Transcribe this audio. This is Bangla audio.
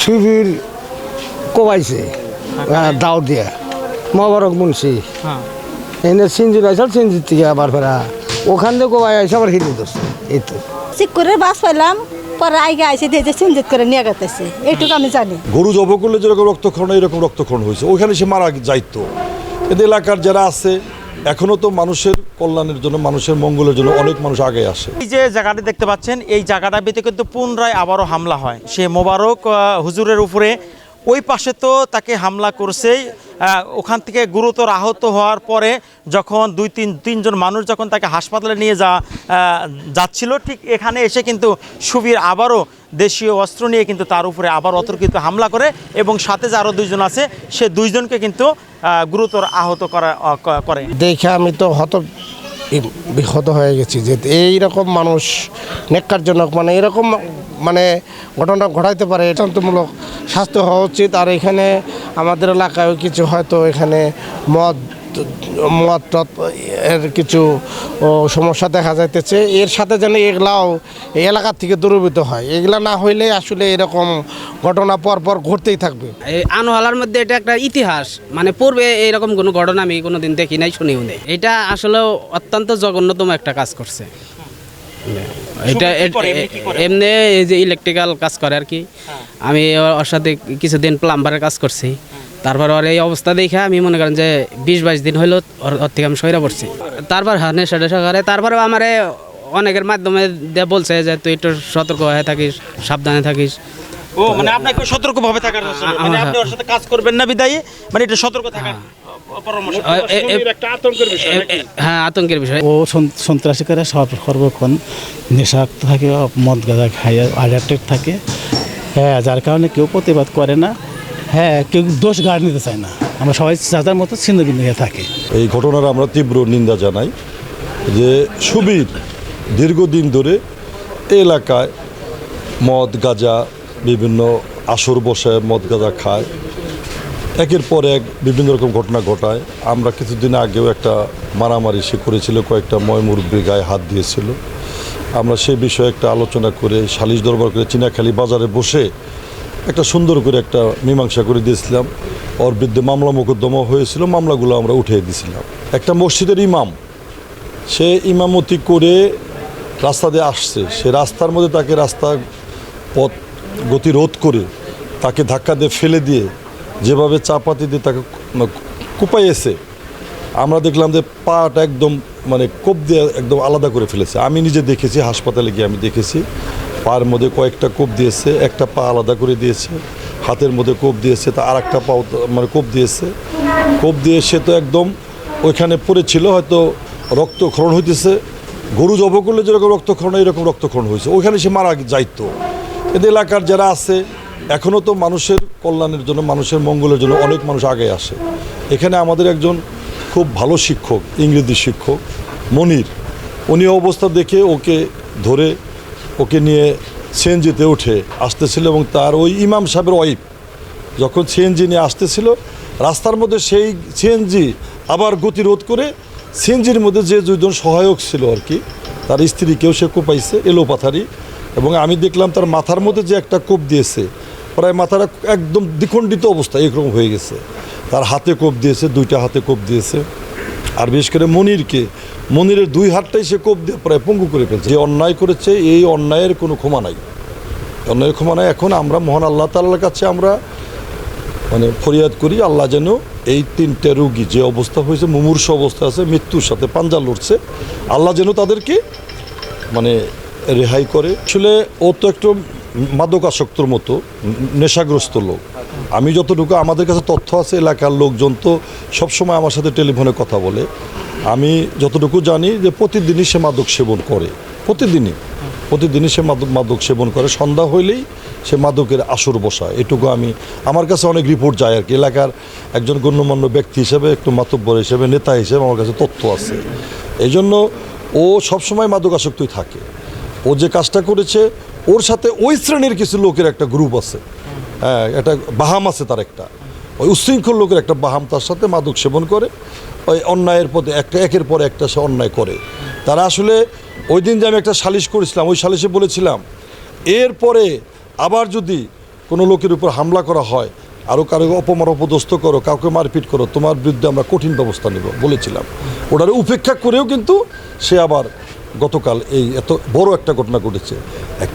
শিবির কোবাইছে দাও দিয়া। মহাবরক মুন্সি। হ্যাঁ। এনে সিঞ্জি লাইছাল সিঞ্জির থেকে আবার ফেরা। ওখান থেকে কোবাই আইসে আবার হিলি ধরছে। এই তো। চেক করে বাস পাইলাম পরে আইগে আইসে দিয়ে যে চিন্তিত করে নিয়ে গেতেছে। এইটুকু আমি জানি। গরু জব করলে যেরকম রক্তক্ষরণ এরকম রক্তক্ষরণ হয়েছে। ওইখানে সে মারা যাইতো। এদের এলাকার যারা আছে এখনও তো মানুষের কল্যাণের জন্য, মানুষের মঙ্গলের জন্য অনেক মানুষ আগে আসে। এই যে জায়গাটি দেখতে পাচ্ছেন, এই জায়গাটা ভিতরে কিন্তু পুনরায় আবারও হামলা হয়। সে মোবারক হুজুরের উপরে ওই পাশে তো তাকে হামলা করছেই। ওখান থেকে গুরুতর আহত হওয়ার পরে যখন দুই তিন, তিনজন মানুষ যখন তাকে হাসপাতালে নিয়ে যা যাচ্ছিল, ঠিক এখানে এসে কিন্তু সুবীর আবারও দেশীয় অস্ত্র নিয়ে কিন্তু তার উপরে আবার অতর্কিত হামলা করে এবং সাথে যে আরও দুইজন আছে, সে দুইজনকে কিন্তু গুরুতর আহত করা করে। দেখে আমি তো হত বিহত হয়ে গেছি যে এইরকম মানুষ, নেককারজনক মানে এরকম মানে ঘটনা ঘটাইতে পারে একান্তমূলক শাস্তি হওয়া উচিত। আর এখানে আমাদের এলাকায় কিছু হয়তো এখানে মদ মদ এর কিছু সমস্যা দেখা যাইতেছে। এর সাথে যেন এগুলাও এই এলাকা থেকে দূরীভূত হয়। এগুলা না হইলে আসলে এরকম ঘটনা পর পর ঘটতেই থাকবে। এই আনোয়ালার মধ্যে এটা একটা ইতিহাস। মানে পূর্বে এরকম কোনো ঘটনা আমি কোনোদিন দেখি নাই, শুনিও নেই। এটা আসলে অত্যন্ত জঘন্যতম একটা কাজ করছে। এটা এমনি এই যে ইলেকট্রিক্যাল কাজ করে আর কি। আমি ওর সাথে কিছুদিন প্লাম্বারের কাজ করছি। তারপর ওর এই অবস্থা দেখে আমি মনে করেন যে বিশ বাইশ দিন হইল ওর থেকে আমি সইরা পড়ছি। তারপর হ্যাঁ নেশা টেশা করে। তারপরে আমারে অনেকের মাধ্যমে বলছে যে তুই একটু সতর্ক হয়ে থাকিস সাবধানে থাকিস। ও মানে আপনাকে সতর্কভাবে থাকার মানে আপনি ওর সাথে কাজ করবেন না বিদায়ী মানে এটা সতর্ক থাকার। হ্যাঁ আতঙ্কের বিষয়। ও সন- সন্ত্রাসী করে সব- সর্বক্ষণ নেশাক্ত থাকে মদ গাঁজা খাইয়ে অ্যাডাক্টেড থাকে। হ্যাঁ যার কারণে কেউ প্রতিবাদ করে না। হ্যাঁ কেউ দোষ গাড় নিতে চায় না। আমরা সবাই যাদের মতো ছিন্ন ভিন্ন হয়ে থাকি। এই ঘটনার আমরা তীব্র নিন্দা জানাই যে সুবীর দীর্ঘদিন ধরে এলাকায় মদ গাঁজা বিভিন্ন আসর বসে মদ গাঁজা খায়। একের পর এক বিভিন্ন রকম ঘটনা ঘটায়। আমরা কিছুদিন আগেও একটা মারামারি সে করেছিল, কয়েকটা ময় মুরব্বী গায়ে হাত দিয়েছিল। আমরা সে বিষয়ে একটা আলোচনা করে, সালিশ দরবার করে চিনাখালি বাজারে বসে একটা সুন্দর করে একটা মীমাংসা করে দিয়েছিলাম। ওর বিরুদ্ধে মামলা মোকদ্দমা হয়েছিল, মামলাগুলো আমরা উঠিয়ে দিয়েছিলাম। একটা মসজিদের ইমাম, সে ইমামতি করে রাস্তা দিয়ে আসছে। সে রাস্তার মধ্যে তাকে রাস্তা পথ গতিরোধ করে তাকে ধাক্কা দিয়ে ফেলে দিয়ে যেভাবে চাপাতি দিয়ে তাকে কু- কুপাইয়েছে, আমরা দেখলাম যে পাটা একদম মানে কোপ দিয়ে একদম আলাদা করে ফেলেছে। আমি নিজে দেখেছি, হাসপাতালে গিয়ে আমি দেখেছি পায়ের মধ্যে কয়েকটা কোপ দিয়েছে, একটা পা আলাদা করে দিয়েছে, হাতের মধ্যে কোপ দিয়েছে, তা আর একটা পাও মানে কোপ দিয়েছে। কোপ দিয়ে সে তো একদম ওইখানে পড়েছিল হয়তো রক্তক্ষরণ হইতেছে। গরু জব করলে যেরকম রক্তক্ষরণ এরকম রক্তক্ষরণ হয়েছে ওইখানে সে মারা যাইতো। এদের এলাকার যারা আছে এখনও তো মানুষের কল্যাণের জন্য, মানুষের মঙ্গলের জন্য অনেক মানুষ আগে আসে। এখানে আমাদের একজন খুব ভালো শিক্ষক, ইংরেজি শিক্ষক, মনির। উনি অবস্থা দেখে ওকে ধরে ওকে নিয়ে সিএনজিতে উঠে আসতেছিল এবং তার ওই ইমাম সাহেবের ওয়াইফ যখন সিএনজি নিয়ে আসতেছিল, রাস্তার মধ্যে সেই সিএনজি আবার গতিরোধ করে সিএনজির মধ্যে যে দুজন সহায়ক ছিল আর কি, তার স্ত্রীকেও সে কোপাইছে, এলোপাথারি। এবং আমি দেখলাম তার মাথার মধ্যে যে একটা কোপ দিয়েছে প্রায় মাথাটা একদম দ্বিখণ্ডিত অবস্থা, এরকম হয়ে গেছে। তার হাতে কোপ দিয়েছে, দুইটা হাতে কোপ দিয়েছে। আর বিশেষ করে মনিরকে, মনিরের দুই হাতটাই সে কোপ দিয়ে প্রায় পঙ্গু করে ফেলছে। যে অন্যায় করেছে, এই অন্যায়ের কোনো ক্ষমা নাই। অন্যায়ের ক্ষমা নাই। এখন আমরা মহান আল্লাহ তাল্লার কাছে আমরা মানে ফরিয়াদ করি, আল্লাহ যেন এই তিনটে রুগী যে অবস্থা হয়েছে, মুমূর্ষ অবস্থা আছে, মৃত্যুর সাথে পাঞ্জা লড়ছে, আল্লাহ যেন তাদেরকে মানে রেহাই করে। আসলে ও তো একটু মাদকাসক্তর মতো, নেশাগ্রস্ত লোক। আমি যতটুকু, আমাদের কাছে তথ্য আছে, এলাকার লোকজন তো সবসময় আমার সাথে টেলিফোনে কথা বলে। আমি যতটুকু জানি যে প্রতিদিনই সে মাদক সেবন করে। প্রতিদিনই। প্রতিদিনই সে মাদক মাদক সেবন করে। সন্ধ্যা হইলেই সে মাদকের আসর বসায়। এটুকু আমি, আমার কাছে অনেক রিপোর্ট যায় আর কি। এলাকার একজন গণ্যমান্য ব্যক্তি হিসেবে, একটু মাতব্বর হিসেবে, নেতা হিসেবে আমার কাছে তথ্য আছে। এই জন্য ও সবসময় মাদকাসক্তই থাকে। ও যে কাজটা করেছে ওর সাথে ওই শ্রেণির কিছু লোকের একটা গ্রুপ আছে। হ্যাঁ একটা বাহাম আছে তার একটা। ওই উচ্ছৃঙ্খল লোকের একটা বাহাম তার সাথে মাদক সেবন করে। ওই অন্যায়ের পথে একটা একের পর একটা সে অন্যায় করে। তারা আসলে ওই দিন যে আমি একটা সালিশ করেছিলাম, ওই সালিশে বলেছিলাম, এরপরে আবার যদি কোনো লোকের উপর হামলা করা হয় আরও কারও অপমান অপদস্থ করো, কাউকে মারপিট করো, তোমার বিরুদ্ধে আমরা কঠিন ব্যবস্থা নেব বলেছিলাম। ওটারে উপেক্ষা করেও কিন্তু সে আবার গতকাল এই এত বড় একটা ঘটনা ঘটেছে। একটা